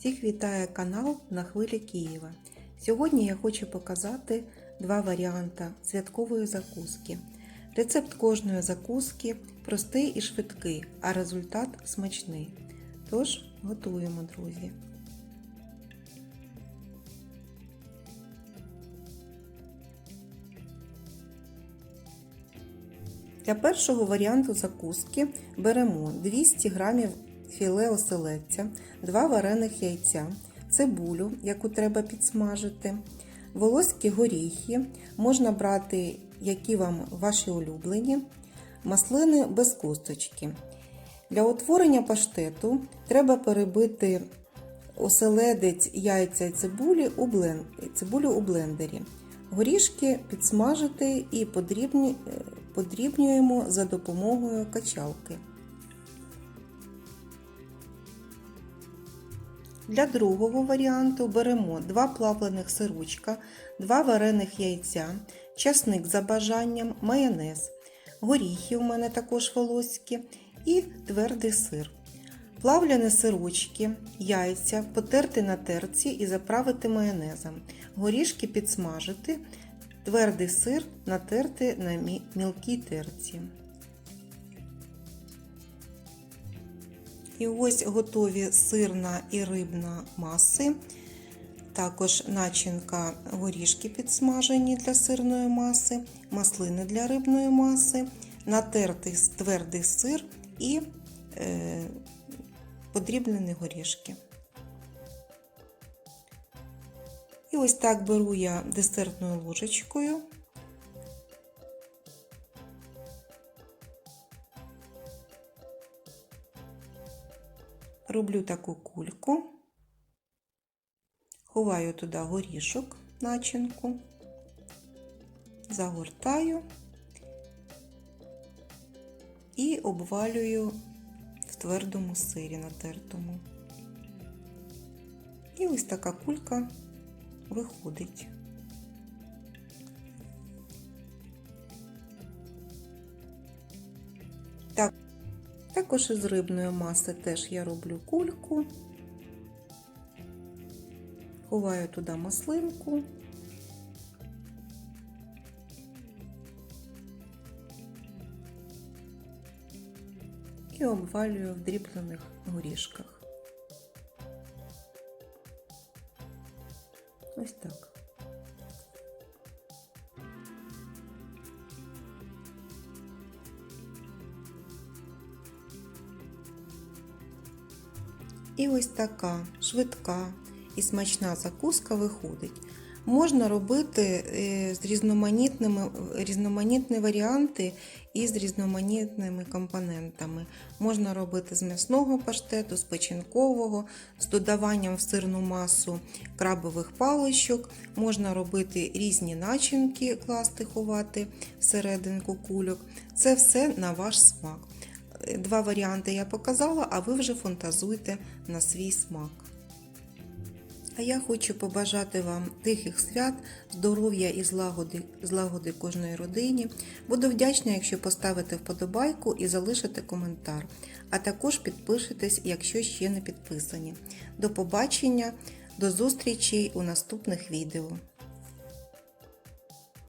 Всіх вітає канал на хвилі Києва. Сьогодні я хочу показати два варіанти святкової закуски. Рецепт кожної закуски простий і швидкий, а результат смачний. Тож готуємо, друзі. Для першого варіанту закуски беремо 200 г філе оселедця, 2 варених яйця, цибулю, яку треба підсмажити, волоські горіхи, можна брати, які вам ваші улюблені, маслини без косточки. Для утворення паштету треба перебити оселедець, яйця і цибулю у блендері. Горішки підсмажити і подрібнюємо за допомогою качалки. Для другого варіанту беремо 2 плавлених сирочка, 2 варених яйця, часник за бажанням, майонез, горіхи у мене також волоські і твердий сир. Плавлені сирочки, яйця потерти на терці і заправити майонезом. Горішки підсмажити, твердий сир натерти на мілкій терці. І ось готові сирна і рибна маси. Також начинка горішки підсмажені для сирної маси, маслини для рибної маси, натертий твердий сир і е, подрібнені горішки. І ось так беру я десертною ложечкою. Роблю таку кульку, ховаю туди горішок, начинку, загортаю і обвалюю в твердому сирі натертому. І ось така кулька виходить. Також із рибної маси теж я роблю кульку, ховаю туди маслинку. І обвалюю в дріблених горішках. Ось так. І ось така швидка і смачна закуска виходить. Можна робити з різноманітними, різноманітні варіанти і з різноманітними компонентами. Можна робити з м'ясного паштету, з печінкового, з додаванням в сирну масу крабових паличок. Можна робити різні начинки, класти, ховати всерединку кульок. Це все на ваш смак. Два варіанти я показала, а ви вже фантазуйте на свій смак. А я хочу побажати вам тихих свят, здоров'я і злагоди, злагоди кожної родині. Буду вдячна, якщо поставите вподобайку і залишите коментар. А також підпишитесь, якщо ще не підписані. До побачення, до зустрічі у наступних відео.